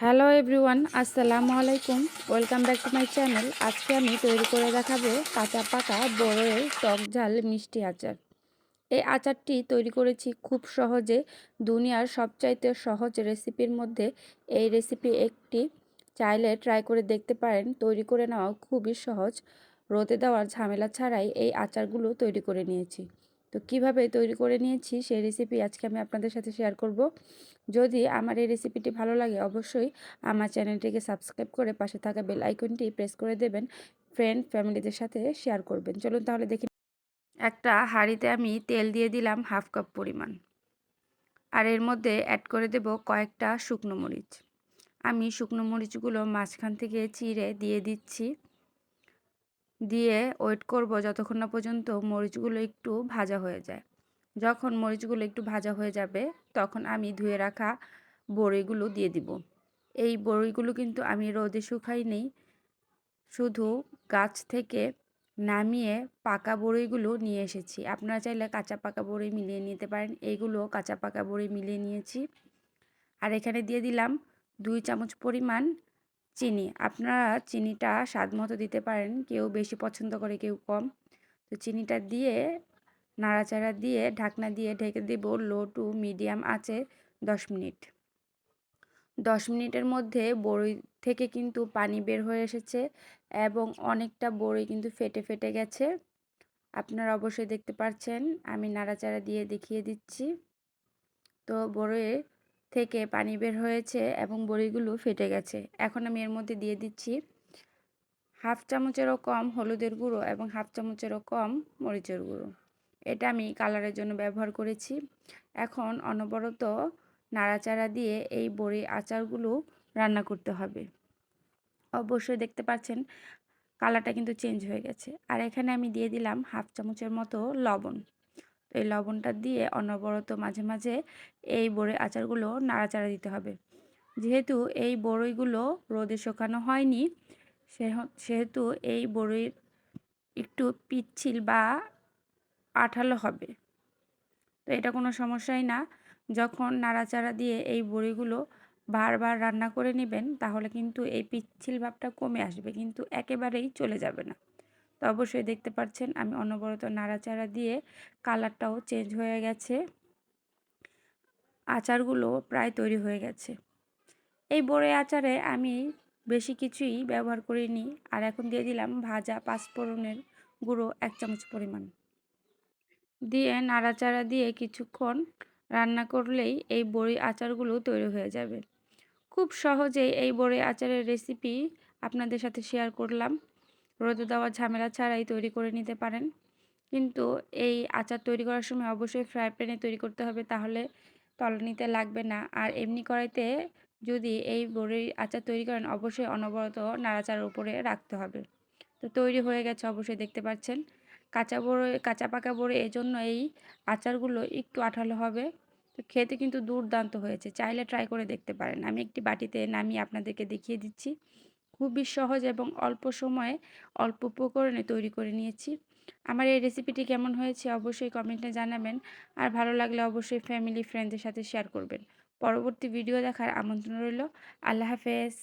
Hello everyone, আসসালামু আলাইকুম। Welcome back to my channel. আজকে আমি তৈরি করে দেখাবো কাঁচা পাকা বড়ের টক ঝাল মিষ্টি আচার। এই আচারটি তৈরি করেছি খুব সহজে। দুনিয়ার সবচাইতে সহজ রেসিপির মধ্যে এই রেসিপি একটি। চাইলে ট্রাই করে দেখতে পারেন। তৈরি করে নেওয়া খুবই সহজ। রোদে দেওয়ার ঝামেলা ছাড়াই এই আচারগুলো তৈরি করে নিয়েছি। তো কীভাবে তৈরি করে নিয়েছি সেই রেসিপি আজকে আমি আপনাদের সাথে শেয়ার করব। যদি আমার এই রেসিপিটি ভালো লাগে অবশ্যই আমার চ্যানেলটিকে সাবস্ক্রাইব করে পাশে থাকা বেল আইকনটি প্রেস করে দেবেন। ফ্রেন্ড ফ্যামিলিদের সাথে শেয়ার করবেন। চলুন তাহলে দেখি। একটা হাঁড়িতে আমি তেল দিয়ে দিলাম হাফ কাপ পরিমাণ। আর এর মধ্যে অ্যাড করে দেব কয়েকটা শুকনো মরিচ। আমি শুকনো মরিচগুলো মাঝখান থেকে চিড়ে দিয়ে দিচ্ছি। দিয়ে ওয়েট করব যতক্ষণ না পর্যন্ত মরিচগুলো একটু ভাজা হয়ে যায়। যখন মরিচগুলো একটু ভাজা হয়ে যাবে, তখন আমি ধুয়ে রাখা বড়িগুলো দিয়ে দিব। এই বড়িগুলো কিন্তু আমি রোদে শুকাই নেই। শুধু গাছ থেকে নামিয়ে পাকা বড়িগুলো নিয়ে এসেছি। আপনারা চাইলে কাঁচা পাকা বড়ি মিলিয়ে নিতে পারেন। এইগুলো কাঁচা পাকা বড়ি মিলিয়ে নিয়েছি। আর এখানে দিয়ে দিলাম দুই চামচ পরিমাণ চিনি। আপনারা চিনিটা স্বাদ মতো দিতে পারেন, কেউ বেশি পছন্দ করে, কেউ কম। তো চিনিটা দিয়ে, নাড়াচাড়া দিয়ে, ঢাকনা দিয়ে ঢেকে দেব লো টু মিডিয়াম আছে দশ মিনিট। দশ মিনিটের মধ্যে বড়ি থেকে কিন্তু পানি বের হয়ে এসেছে এবং অনেকটা বড়ি কিন্তু ফেটে ফেটে গেছে। আপনারা অবশ্যই দেখতে পাচ্ছেন আমি নাড়াচাড়া দিয়ে দেখিয়ে দিচ্ছি। তো বড়ি থেকে পানি বের হয়েছে এবং বড়িগুলো ফেটে গেছে। এখন আমি এর মধ্যে দিয়ে দিচ্ছি হাফ চামচেরও কম হলুদের গুঁড়ো এবং হাফ চামচেরও কম মরিচের গুঁড়ো। এটা আমি কালারের জন্য ব্যবহার করেছি। এখন অনবরত নাড়াচাড়া দিয়ে এই বড়ি আচারগুলো রান্না করতে হবে। অবশ্যই দেখতে পাচ্ছেন কালারটা কিন্তু চেঞ্জ হয়ে গেছে। আর এখানে আমি দিয়ে দিলাম হাফ চামচের মতো লবণ। এই লবণটা দিয়ে অনবরত মাঝে মাঝে এই বড়ি আচারগুলো নাড়াচাড়া দিতে হবে। যেহেতু এই বড়ইগুলো রোদে শুকানো হয়নি সেহেতু এই বড়ির একটু পিচ্ছিল বা আঠালো হবে। তো এটা কোনো সমস্যাই না। যখন নাড়াচাড়া দিয়ে এই বড়িগুলো বারবার রান্না করে নেবেন, তাহলে কিন্তু এই পিচ্ছিল ভাবটা কমে আসবে, কিন্তু একেবারেই চলে যাবে না। তো অবশ্যই দেখতে পাচ্ছেন আমি অনবরত নাড়াচাড়া দিয়ে কালারটাও চেঞ্জ হয়ে গেছে। আচারগুলো প্রায় তৈরি হয়ে গেছে। এই বড়ে আচারে আমি বেশি কিছুই ব্যবহার করিনি, আর এখন দিয়ে দিলাম ভাজা পাঁচফোড়নের গুঁড়ো এক চামচ পরিমাণ। দিয়ে নাড়াচাড়া দিয়ে কিছুক্ষণ রান্না করলেই এই বড়ি আচারগুলো তৈরি হয়ে যাবে। খুব সহজেই এই বড়ি আচারের রেসিপি আপনাদের সাথে শেয়ার করলাম। রোদে দেওয়া ঝামেলা ছাড়াই তৈরি করে নিতে পারেন। কিন্তু এই আচার তৈরি করার সময় অবশ্যই ফ্রাই প্যানে তৈরি করতে হবে, তাহলে তলানিতে লাগবে না। আর এমনি কড়াইতে যদি এই বড়ির আচার তৈরি করেন, অবশ্যই অনবরত নাড়াচাড়ার উপরে রাখতে হবে। তো তৈরি হয়ে গেছে অবশ্যই দেখতে পাচ্ছেন। কাঁচা বড়ি, কাঁচা পাকা বড়ি এই জন্য এই আচারগুলো একটু আঠালো হবে। তো খেতে কিন্তু দুর্দান্ত হয়েছে, চাইলে ট্রাই করে দেখতে পারেন। আমি একটি বাটিতে নামিয়ে আপনাদেরকে দেখিয়ে দিচ্ছি। খুবই সহজ এবং অল্প সময়ে অল্প উপকরণে তৈরি করে নিয়েছি। আমার এই রেসিপিটি কেমন হয়েছে অবশ্যই কমেন্টে জানাবেন। আর ভালো লাগলে অবশ্যই ফ্যামিলি ফ্রেন্ডদের সাথে শেয়ার করবেন। পরবর্তী ভিডিও দেখার আমন্ত্রণ রইল। আল্লাহ হাফেজ।